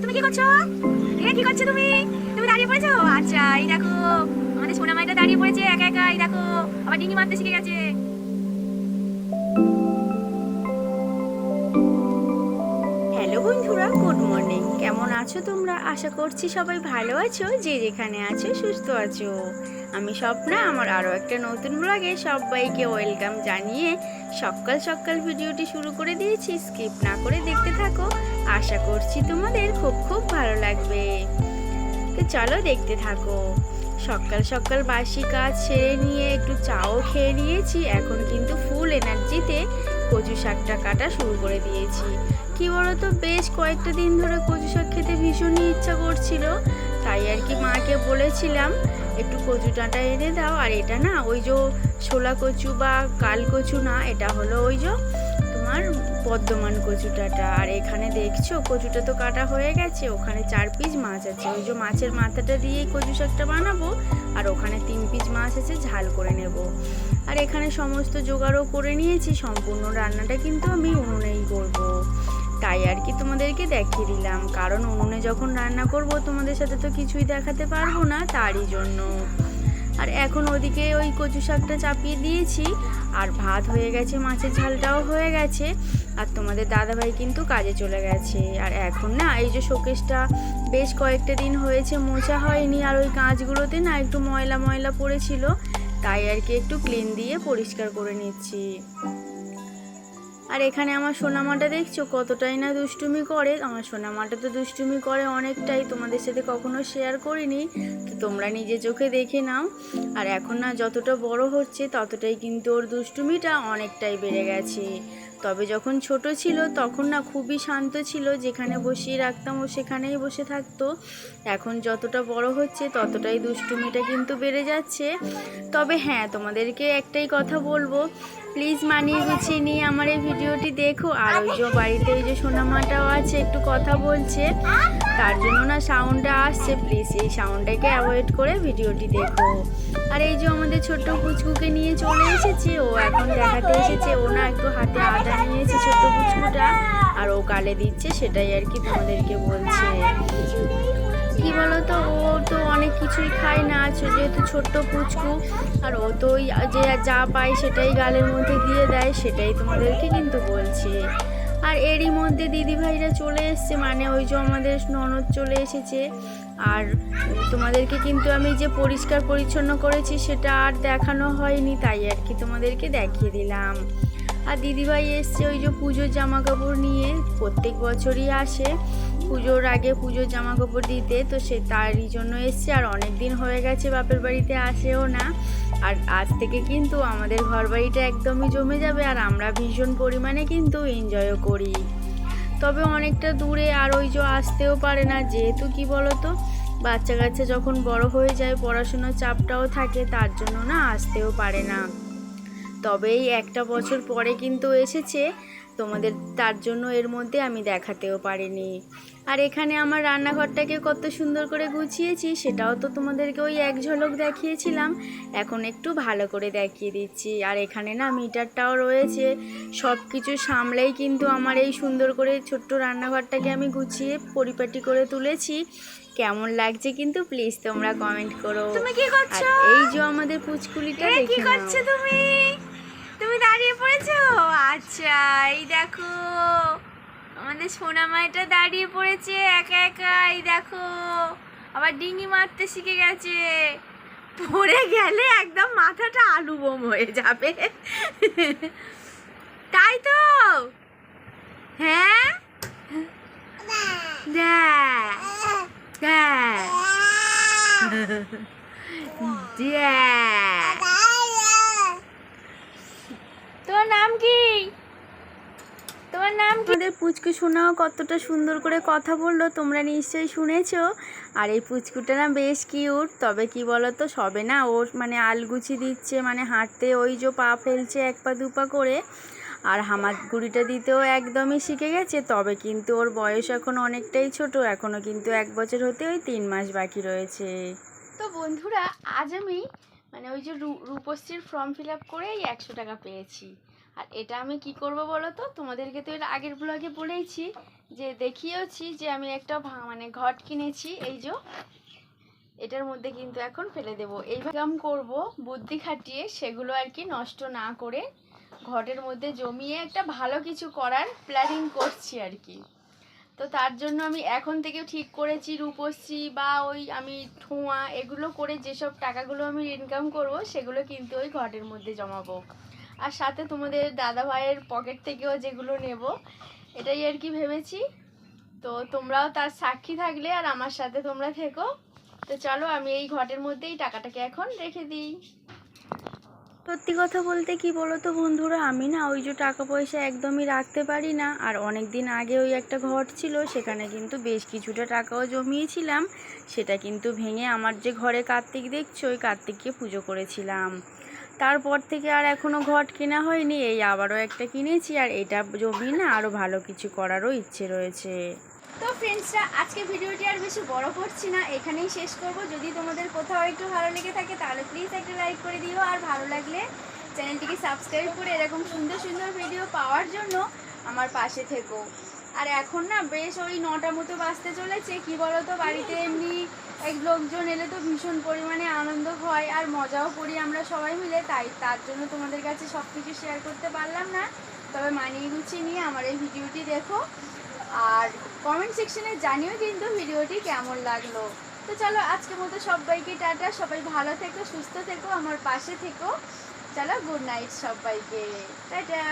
তুমি কি করছ? এ কি করছ তুমি? তুমি দাঁড়িয়ে পড়েছো? আচ্ছা এই দেখো, আমাদের সোনা মাইটা দাঁড়িয়ে পড়েছে, একা একা এই দেখো, আবার ডিঙি মারতে শিখে গেছে। গুড মর্নিং কেমন আছো তোমরা? আশা করছি সবাই ভালো আছো, যে যেখানে আছো, সুস্থ আছো। আমি স্বপ্না, আমার আরও একটা নতুন ব্লগে সবাইকে ওয়েলকাম জানিয়ে সকাল সকাল ভিডিওটি শুরু করে দিয়েছি। স্কিপ না করে দেখতে থাকো। আশা করছি তোমাদের খুব খুব ভালো লাগবে। তো চলো দেখতে থাকো। সকাল সকাল বাসি কাজ সেরে নিয়ে একটু চাও খেয়ে নিয়েছি। এখন কিন্তু ফুল এনার্জিতে কচু শাকটা কাটা শুরু করে দিয়েছি। কি বলতো, বেশ কয়েকটা দিন ধরে কচু শাক খেতে ভীষণই ইচ্ছা করছিল। তাই আর কি মাকে বলেছিলাম, একটু কচু ডাঁটা এনে দাও। আর এটা না, ওই যে ছোলা কচু বা কাল কচু না, এটা হলো ওই যে বর্ধমান কচুটাটা। আর এখানে দেখছ, কচুটা তো কাটা হয়ে গেছে, ওখানে চার পিস মাছ আছে। ওই যে মাছের মাথাটা দিয়েই কচু শাকটা বানাবো, আর ওখানে তিন পিস মাছ আছে, ঝাল করে নেব। আর এখানে সমস্ত জোগাড়ও করে নিয়েছি, সম্পূর্ণ রান্নাটা কিন্তু আমি উনুনেই করব। তাই আর কি তোমাদেরকে দেখিয়ে দিলাম। কারণ উনুনে যখন রান্না করব, তোমাদের সাথে তো কিছুই দেখাতে পারব না, তারই জন্য। আর এখন ওদিকে ওই কচু শাকটা চাপিয়ে দিয়েছি, আর ভাত হয়ে গেছে, মাছের ঝালটাও হয়ে গেছে, আর তোমাদের দাদাভাই কিন্তু কাজে চলে গেছে। আর এখন না, এই যে শোকেসটা বেশ কয়েকটা দিন হয়েছে, মোছা হয়নি, আর ওই কাঁচগুলোতে না একটু ময়লা ময়লা পড়েছিল, তাই আর কি একটু ক্লিন দিয়ে পরিষ্কার করে নিচ্ছি। আর এখানে আমার সোনামাটা দেখছ? কতটাই না দুষ্টুমি করে। আমার সোনামাটা তো দুষ্টুমি করে অনেকটাই। তোমাদের সাথে কখনো শেয়ার করিনি। তো তোমরা নিজে চোখে দেখে নাও। আর এখন না যতটা বড় হচ্ছে, ততটাই কিন্তু ওর দুষ্টুমিটা অনেকটাই বেড়ে গেছে। তবে যখন ছোট ছিল, তখন না খুবই শান্ত ছিল। যেখানে বসিয়ে রাখতাম, ও সেখানেই বসে থাকতো। এখন যতটা বড় হচ্ছে, ততটাই দুষ্টুমিটা কিন্তু বেড়ে যাচ্ছে। তবে হ্যাঁ তোমাদেরকে একটাই কথা বলব। প্লিজ মানিয়ে গুছিয়ে নিয়ে আমার এই ভিডিওটি দেখো। আর ওই যে বাড়িতে ওই যে সোনামাটাও আছে, একটু কথা বলছে। তার জন্য না সাউন্ডটা আসছে। প্লিজ এই সাউন্ডটাকে অ্যাভয়েড করে ভিডিওটি দেখো। আর এই যে আমাদের ছোট্ট পুচকুকে নিয়ে চলে এসেছে। ও এখন দেখাতে এসেছে। ও না একটু হাতে আদা নিয়েছে ছোট্ট পুচকুটা আর ও গালে দিচ্ছে, সেটাই আর কি তোমাদেরকে বলছে। কি বলতো? ও তো অনেক কিছুই খায় না যেহেতু ছোট্ট পুচকু, আর ও তো যে যা পায় সেটাই গালের মধ্যে দিয়ে দেয়, সেটাই তোমাদেরকে কিন্তু বলছে। আর এরই মধ্যে দিদিভাইরা চলে এসছে মানে ওই যে আমাদের ননদ চলে এসেছে। আর তোমাদেরকে কিন্তু আমি যে পরিষ্কার পরিচ্ছন্ন করেছি, সেটা আর দেখানো হয়নি, তাই আর কি তোমাদেরকে দেখিয়ে দিলাম। আর দিদিভাই এসছে ওই যে পুজোর জামা কাপড় নিয়ে। প্রত্যেক বছরই আসে। পুজোর আগে পুজোর জামা কাপড় দিতে, তো সে তারই জন্য এসছে। আর অনেক দিন হয়ে গেছে, বাপের বাড়িতে আসেও না। আর আজ থেকে কিন্তু আমাদের ঘর বাড়িটা একদমই জমে যাবে, আর আমরা ভীষণ পরিমাণে কিন্তু এনজয়ও করি। তবে অনেকটা দূরে আর ওই যে আসতেও পারে না, যেহেতু কি বলতো বাচ্চা কাচ্চা যখন বড় হয়ে যায়, পড়াশোনার চাপটাও থাকে, তার জন্য না আসতেও পারে না। তবে এই একটা বছর পরে কিন্তু এসেছে। তোমাদের তার জন্য এর মধ্যে আমি দেখাতেও পারিনি। আর এখানে আমার রান্নাঘরটাকে কত সুন্দর করে গুছিয়েছি সেটাও তো তোমাদেরকে ওই এক ঝলক দেখিয়েছিলাম। এখন একটু ভালো করে দেখিয়ে দিচ্ছি। আর এখানে না মিটারটাও রয়েছে। সব কিছু সামলেই কিন্তু আমার এই সুন্দর করে ছোট্ট রান্নাঘরটাকে আমি গুছিয়ে পরিপাটি করে তুলেছি। কেমন লাগছে কিন্তু প্লিজ তোমরা কমেন্ট করো। তুমি কি আর করছ এই যে আমাদের পুচকুলিটা কি দেখে করছ তুমি? তুমি দাঁড়িয়ে পড়েছো? আচ্ছা এই দেখো। আমাদের সোনা মায়েটা দাঁড়িয়ে পড়েছে, একা একা, এই দেখো। আবার ডিঙি মারতে শিখে গেছে। পড়ে গেলে একদম মাথাটা আলু বোম হয়ে যাবে। তাই তো? হ্যাঁ? দেখ দেখ তোমার নাম কি তোমার নাম কি আমাদের পুচকু শোনাও কতটা সুন্দর করে কথা বলল, তোমরা নিশ্চয়ই শুনেছ। আর এই পুচকুটা না বেশ কিউট, তবে কি বলো তো সবে না ওর মানে আলগুচি দিচ্ছে মানে হাঁটতে ওই যে পা ফেলছে এক পা দুপা করে। আর হামার গুড়িটা দিতেও একদমই শিখে গেছে, তবে কিন্তু ওর বয়স এখন অনেকটাই ছোট এখনও কিন্তু এক বছর হতে ওই তিন মাস বাকি রয়েছে। তো বন্ধুরা, আজ আমি মানে ওই যে রূপশ্রীর ফর্ম ফিল আপ করেই একশো টাকা পেয়েছি। আর এটা আমি কি করব বলো তো তোমাদেরকে তো এর আগের ব্লগে বলেইছি যে দেখিয়েওছি যে আমি একটা মানে ঘট কিনেছি, এই যে। এটার মধ্যে কিন্তু এখন ফেলে দেবো। এইভাবে করব, বুদ্ধি খাটিয়ে সেগুলো আর কি নষ্ট না করে ঘটের মধ্যে জমিয়ে একটা ভালো কিছু করার প্ল্যানিং করছি আর কি। তো তার জন্য আমি এখন থেকে ঠিক করেছি রূপশ্রী বা ওই আমি ঠোঁয়া, এগুলো করে যেসব টাকাগুলো আমি ইনকাম করব, সেগুলো কিন্তু ওই ঘটের মধ্যে জমাবো। আর সাথে তোমাদের দাদা ভাইয়ের পকেট থেকেও যেগুলো নেব, এটাই আর কি ভেবেছি। তো তোমরাও তার সাক্ষী থাকলে আর আমার সাথে তোমরা থেকো। তো চলো আমি এই ঘটের মধ্যেই টাকাটাকে এখন রেখে দিই। সত্যি কথা বলতে কি বলো তো বন্ধুরা, আমি না ওই যে টাকা পয়সা একদমই রাখতে পারি না। আর অনেক দিন আগে ওই একটা ঘর ছিল, সেখানে কিন্তু বেশ কিছুটা টাকাও জমিয়েছিলাম। সেটা কিন্তু ভেঙে আমার যে ঘরে কার্তিক দেখছ, ওই কার্তিককে পুজো করেছিলাম। তারপর থেকে আর এখনও ঘট কেনা হয়নি, এই আবারও একটা কিনেছি, আর এটা জমি না আরও ভালো কিছু করারও ইচ্ছে রয়েছে। তো ফ্রেন্ডসরা আজকে ভিডিওটি আর বেশি বড় করছি না, এখানেই শেষ করব। যদি তোমাদের কোথাও একটু ভালো লেগে থাকে, তাহলে প্লিজ একটা লাইক করে দিও, আর ভালো লাগলে চ্যানেলটিকে সাবস্ক্রাইব করে এরকম সুন্দর সুন্দর ভিডিও পাওয়ার জন্য আমার পাশে থেকো। আর এখন না, বেশ ওই নটা মতো বাজতে চলেছে, কি বলো তো বাড়িতে এমনি এক লোকজন এলে তো ভীষণ পরিমাণে আনন্দ হয় আর মজাও করি আমরা সবাই মিলে, তাই তার জন্য তোমাদের কাছে সব কিছু শেয়ার করতে পারলাম না। তবে মানিয়ে গুছিয়ে নিয়ে আমার এই ভিডিওটি দেখো। আর কমেন্ট সেকশনে জানিও কিন্তু ভিডিওটি কেমন লাগল। তো চলো আজকের মতো সবাইকে টাটা। সবাই ভালো থেকো, সুস্থ থেকো, আমার পাশে থেকো। চলো গুড নাইট সবাইকে। টাটা।